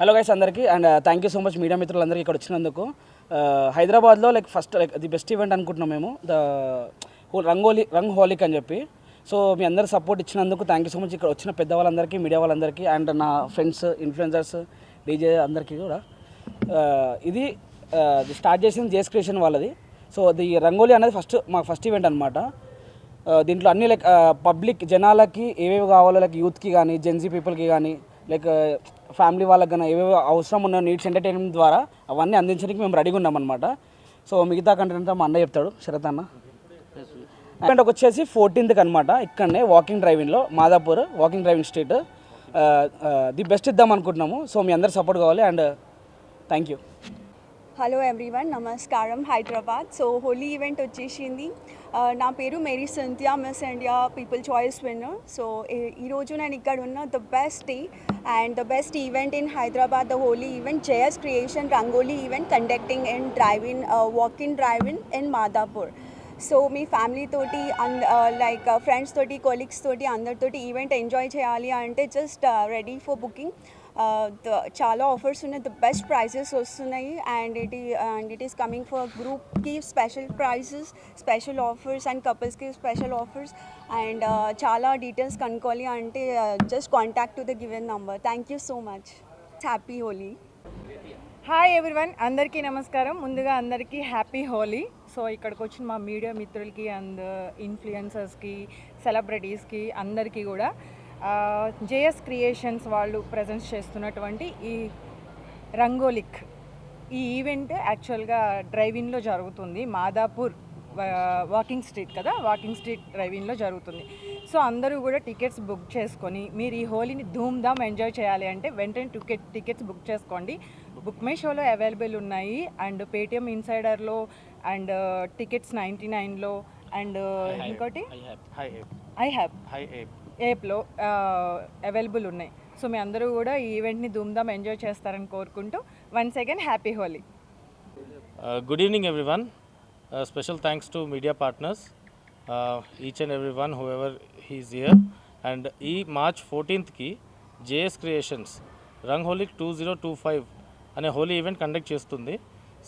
Hello guys అందరికీ. And thank you so much media మిత్రులందరికీ ఇక్కడ వచ్చినందుకు. Uh, హైదరాబాద్లో like first like the best event అనుకుంటున్నాం మేము. ద రంగోలీ రంగ్ హోలిక్ అని చెప్పి. సో మీ అందరు సపోర్ట్ ఇచ్చినందుకు థ్యాంక్ యూ సో మచ్ ఇక్కడ వచ్చిన పెద్దవాళ్ళందరికీ మీడియా వాళ్ళందరికీ అండ్ నా ఫ్రెండ్స్ ఇన్ఫ్లుయెన్సర్స్ డీజే అందరికీ కూడా. Uh, ఇది uh, స్టార్ట్ చేసింది జేస్ క్రియేషన్ వాళ్ళది. సో ది రంగోలీ అనేది ఫస్ట్ మా ఫస్ట్ ఈవెంట్ అనమాట దీంట్లో అన్ని లైక్ పబ్లిక్ జనాలకి ఏవేవి కావాలో లైక్ యూత్కి కానీ జెన్జీ పీపుల్కి కానీ లైక్ ఫ్యామిలీ వాళ్ళకి కానీ ఏవేవో అవసరం ఉన్న నీడ్స్ ఎంటర్టైన్మెంట్ ద్వారా అవన్నీ అందించడానికి మేము రెడీగా ఉన్నాం అనమాట సో మిగతా కంటెంట్ అంతా మా అన్న చెప్తాడు. శరత్ అన్న. అండ్ వచ్చేసి ఫోర్టీన్త్కి అనమాట ఇక్కడనే walking డ్రైవింగ్లో Madhapur walking driving street the best ఇద్దాం అనుకుంటున్నాము. సో మీ అందరు సపోర్ట్ కావాలి. And thank you hello everyone నమస్కారం హైదరాబాద్ సో హోలీ ఈవెంట్ వచ్చేసింది. నా పేరు Mary Sandhya miss India people choice winner so ఈరోజు నేను ఇక్కడ ఉన్న the best day and the best event in Hyderabad the Holi event JS creation rangoli event conducting in drive in walk in drive in in Madhapur so me family తోటి like friends తోటి colleagues తోటి అందరితోటి event enjoy చేయాలి అంటే just ready for booking చాలా offers ఉన్నాయి. The best prices వస్తున్నాయి. And it and it is coming for గ్రూప్కి special prices special offers and కపుల్స్కి special offers and చాలా డీటెయిల్స్ కనుక్కోవాలి అంటే just contact to the given number thank you so much happy Holi hi everyone అందరికీ నమస్కారం. ముందుగా అందరికీ happy Holi so ఇక్కడికి వచ్చిన మా మీడియా మిత్రులకి అండ్ ఇన్ఫ్లుయెన్సర్స్కి సెలబ్రిటీస్కి అందరికీ కూడా జేఎస్ క్రియేషన్స్ వాళ్ళు ప్రజెంట్ చేస్తున్నటువంటి ఈ రంగోలిక్. ఈ ఈవెంట్ యాక్చువల్గా డ్రైవింగ్లో జరుగుతుంది. మాదాపూర్ వాకింగ్ స్ట్రీట్ కదా? వాకింగ్ స్ట్రీట్ డ్రైవింగ్లో జరుగుతుంది. సో అందరూ కూడా టికెట్స్ బుక్ చేసుకొని మీరు ఈ హోలీని ధూమ్ధామ్ ఎంజాయ్ చేయాలి అంటే వెంటనే టికెట్ టికెట్స్ బుక్ చేసుకోండి. బుక్ మై షోలో అవైలబుల్ ఉన్నాయి. అండ్ పేటిఎం ఇన్సైడర్లో అండ్ టికెట్స్ నైంటీ నైన్లో అండ్ ఇంకోటి? Hi I have hi app ఏప్లో available ఉన్నాయి. సో మీ అందరూ కూడా ఈ ఈవెంట్ని ధూమ్ధామ్ ఎంజాయ్ చేస్తారని కోరుకుంటూ once again happy Holi. Good evening everyone special thanks to media partners each and every one who ever he's here and ఈ March ఫోర్టీన్త్కి JS creations Rang holic two zero two five అనే Holi event conduct చేస్తుంది.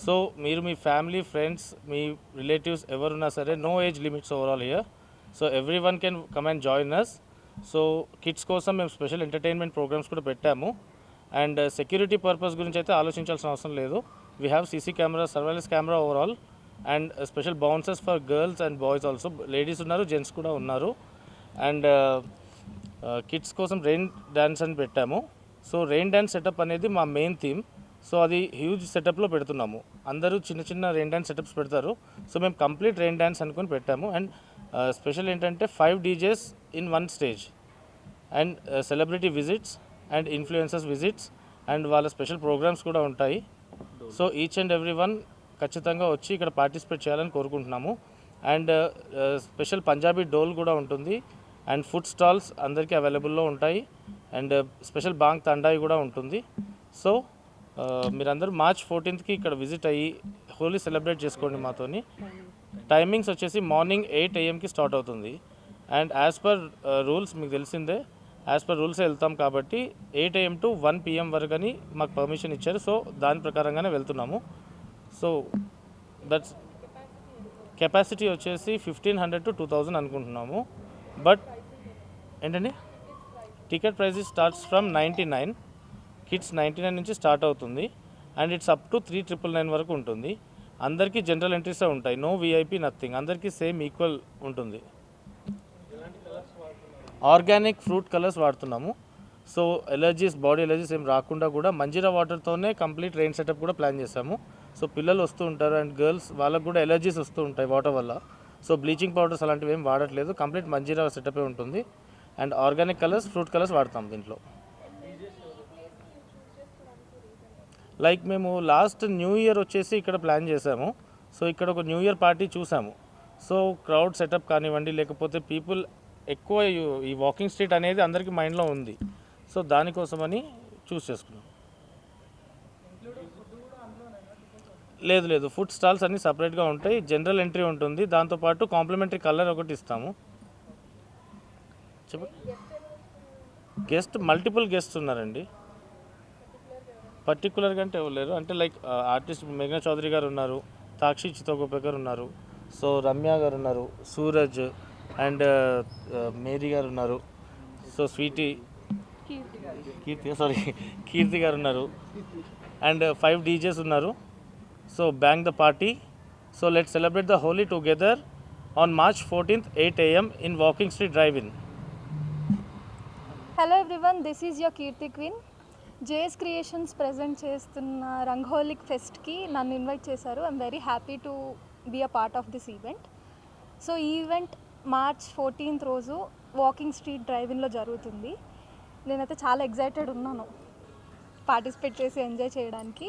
So మీరు మీ family friends మీ relatives ఎవరున్నా సరే no age limits overall here so every one can come and join us so kids కోసం మేము స్పెషల్ ఎంటర్టైన్మెంట్ ప్రోగ్రామ్స్ కూడా పెట్టాము. అండ్ uh, సెక్యూరిటీ పర్పస్ గురించి అయితే ఆలోచించాల్సిన అవసరం లేదు. We have CC camera surveillance camera overall and special bouncers for girls and boys also ladies ఉన్నారు జెంట్స్ కూడా ఉన్నారు. అండ్ uh, uh, కిడ్స్ కోసం రెయిన్ డ్యాన్స్ అని పెట్టాము. సో రెయిన్ డ్యాన్స్ సెటప్ అనేది మా మెయిన్ థీమ్ సో అది హ్యూజ్ సెటప్లో పెడుతున్నాము. అందరూ చిన్న చిన్న రెయిన్ డ్యాన్స్ సెటప్స్ పెడతారు. సో మేము కంప్లీట్ రెయిన్ డ్యాన్స్ అనుకుని పెట్టాము. అండ్ స్పెషల్ ఏంటంటే five DJs in one stage and celebrity visits and influencers visits and వాళ్ళ స్పెషల్ ప్రోగ్రామ్స్ కూడా ఉంటాయి. So each and every one ఖచ్చితంగా వచ్చి ఇక్కడ పార్టిసిపేట్ చేయాలని కోరుకుంటున్నాము. అండ్ స్పెషల్ పంజాబీ డోల్ కూడా ఉంటుంది. అండ్ ఫుడ్ స్టాల్స్ అందరికీ అవైలబుల్లో ఉంటాయి. అండ్ స్పెషల్ బాంగ్ తండాయి కూడా ఉంటుంది. సో మీరందరూ మార్చ్ ఫోర్టీన్త్కి ఇక్కడ విజిట్ అయ్యి హోలీ సెలబ్రేట్ చేసుకోండి మాతోని. టైమింగ్స్ వచ్చేసి మార్నింగ్ ఎయిట్ ఏఎంకి స్టార్ట్ అవుతుంది. అండ్ యాజ్ పర్ రూల్స్ మీకు తెలిసిందే యాజ్ పర్ రూల్స్ వెళ్తాం కాబట్టి eight AM to one PM వరకు అని మాకు పర్మిషన్ ఇచ్చారు. సో దాని ప్రకారంగానే వెళ్తున్నాము. సో దట్స్ కెపాసిటీ వచ్చేసి fifteen hundred to two thousand అనుకుంటున్నాము. బట్ ఏంటండి? Ticket prices starts from ninety nine kids ninety nine నుంచి స్టార్ట్ అవుతుంది. And it's up to three triple nine వరకు ఉంటుంది. అందరికీ జనరల్ ఎంట్రీసే ఉంటాయి. No VIP nothing. అందరికీ సేమ్ ఈక్వల్ ఉంటుంది. ఆర్గానిక్ ఫ్రూట్ కలర్స్ వాడుతున్నాము. సో ఎలర్జీస్ బాడీ ఎలర్జీస్ ఏం రాకుండా కూడా మంజీరా వాటర్తోనే కంప్లీట్ రెయిన్ సెటప్ కూడా ప్లాన్ చేసాము సో పిల్లలు వస్తూ ఉంటారు అండ్ గర్ల్స్ వాళ్ళకు కూడా ఎలర్జీస్ వస్తూ ఉంటాయి వాటర్ వల్ల. సో బ్లీచింగ్ పౌడర్స్ అలాంటివి ఏం వాడట్లేదు. కంప్లీట్ మంజీరా సెటప్ ఉంటుంది. And organic colours fruit colours వాడతాం దీంట్లో. లైక్ మేము లాస్ట్ న్యూ ఇయర్ వచ్చేసి ఇక్కడ ప్లాన్ చేసాము సో ఇక్కడ ఒక న్యూ ఇయర్ పార్టీ చూసాము. సో క్రౌడ్ సెటప్ కానివ్వండి లేకపోతే పీపుల్ ఎక్కువ ఈ- వాకింగ్ స్ట్రీట్ అనేది అందరికీ మైండ్లో ఉంది. సో దానికోసమని చూస్ చేసుకున్నాం. లేదు లేదు. ఫుడ్ స్టాల్స్ అన్నీ సపరేట్గా ఉంటాయి. జనరల్ ఎంట్రీ ఉంటుంది. దాంతోపాటు కాంప్లిమెంటరీ కలర్ ఒకటి ఇస్తాము. చెప్ప గెస్ట్ మల్టిపుల్ గెస్ట్ ఉన్నారండి. పర్టికులర్గా అంటే ఎవరు లేరు. అంటే లైక్ ఆర్టిస్ట్ మేఘనా చౌదరి గారు ఉన్నారు. తాక్షి చితోగోపే గారు ఉన్నారు. సో రమ్య గారు ఉన్నారు. సూరజ్ అండ్ మేరీ గారు ఉన్నారు. So sweety. Keerthi sorry Keerthi గారు ఉన్నారు. అండ్ ఫైవ్ డీజేస్ ఉన్నారు. So bank the party. So let celebrate the Holi together on March fourteenth eight AM in walking street drive in hello everyone this is your Keerthi queen JS creations present చేస్తున్న రంగోలిక్ ఫెస్ట్కి నన్ను invite చేశారు. I'm very happy to be a part of this event so ఈ event March fourteenth రోజు walking street డ్రైవింగ్లో జరుగుతుంది. నేనైతే చాలా ఎగ్జైటెడ్ ఉన్నాను పార్టిసిపేట్ చేసి ఎంజాయ్ చేయడానికి.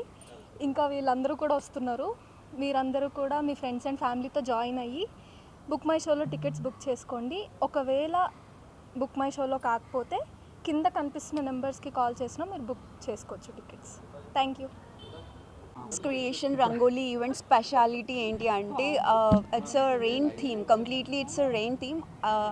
ఇంకా వీళ్ళందరూ కూడా వస్తున్నారు. మీరందరూ కూడా మీ ఫ్రెండ్స్ అండ్ ఫ్యామిలీతో జాయిన్ అయ్యి బుక్ మై షోలో టికెట్స్ బుక్ చేసుకోండి. ఒకవేళ బుక్ మై షోలో కాకపోతే కింద కనిపిస్తున్న నెంబర్స్కి కాల్ చేసినా మీరు బుక్ చేసుకోవచ్చు tickets. Thank you. Creation rangoli event speciality ఏంటి అంటే it's a rain theme completely it's a rain theme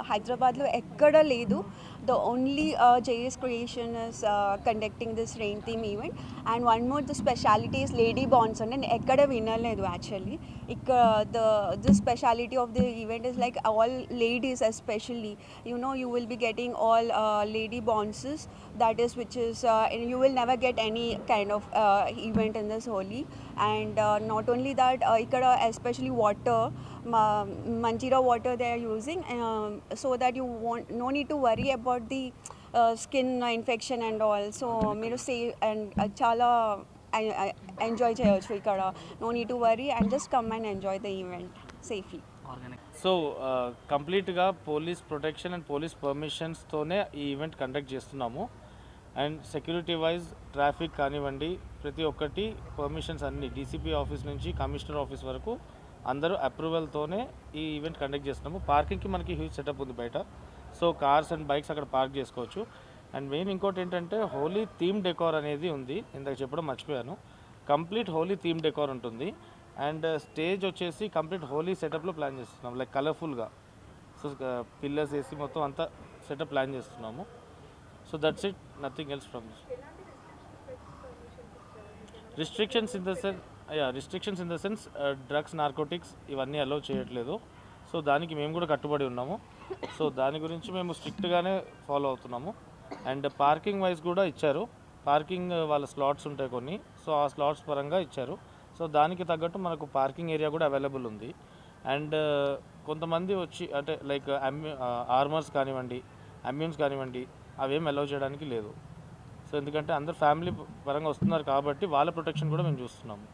హైదరాబాద్లో ఎక్కడ లేదు. The only uh, JS creation is uh, conducting this rain theme event. And one more, the speciality is Lady Bonds. And ekkada winner ledu actually. Ikk, uh, the the speciality of the event is like all ladies especially. You know, you will be getting all uh, lady bonses. That is, which is, uh, and you will never get any kind of uh, event in this holy. And uh, not only that, uh, especially water. Ma- manjira water they are using um, so that you won't no need to worry about the uh, skin infection and all. So మీరు save and చాలా enjoy చేయొచ్చు ఇక్కడ no need to worry and just come and enjoy the event safely so కంప్లీట్గా police protection and police పర్మిషన్స్తోనే ఈ event conduct చేస్తున్నాము. And security wise traffic కానివ్వండి ప్రతి ఒక్కటి పర్మిషన్స్ అన్ని డీసీపీ ఆఫీస్ నుంచి కమిషనర్ ఆఫీస్ వరకు అందరూ అప్రూవల్తోనే ఈ ఈవెంట్ కండక్ట్ చేస్తున్నాము. పార్కింగ్కి మనకి హ్యూజ్ సెటప్ ఉంది బయట. సో కార్స్ అండ్ బైక్స్ అక్కడ పార్క్ చేసుకోవచ్చు. అండ్ మెయిన్ ఇంకోటి ఏంటంటే హోలీ థీమ్ డెకార్ అనేది ఉంది. ఇందాక చెప్పడం మర్చిపోయాను. కంప్లీట్ హోలీ థీమ్ డెకార్ ఉంటుంది. అండ్ స్టేజ్ వచ్చేసి కంప్లీట్ హోలీ సెటప్లో ప్లాన్ చేస్తున్నాం లైక్ కలర్ఫుల్గా సో పిల్లర్స్ వేసి మొత్తం అంతా సెటప్ ప్లాన్ చేస్తున్నాము. So that's it nothing else from restrictions in the sense ya restrictions in the sense drugs narcotics ఇవన్నీ అలౌ చేయట్లేదు. సో దానికి మేము కూడా కట్టుబడి ఉన్నాము. సో దాని గురించి మేము స్ట్రిక్ట్గానే ఫాలో అవుతున్నాము. అండ్ పార్కింగ్ వైజ్ కూడా ఇచ్చారు. పార్కింగ్ uh, వాళ్ళ స్లాట్స్ ఉంటాయి కొన్ని. సో ఆ స్లాట్స్ పరంగా ఇచ్చారు. సో దానికి తగ్గట్టు మనకు పార్కింగ్ ఏరియా కూడా అవైలబుల్ ఉంది. అండ్ uh, కొంతమంది వచ్చి అంటే లైక్ అమ్యూ ఆర్మర్స్ కానివ్వండి అమ్యూన్స్ కానివ్వండి అవేం అలౌ చేయడానికి లేదు. సో ఎందుకంటే అందరు ఫ్యామిలీ పరంగా వస్తున్నారు కాబట్టి వాళ్ళ ప్రొటెక్షన్ కూడా మేము చూస్తున్నాము.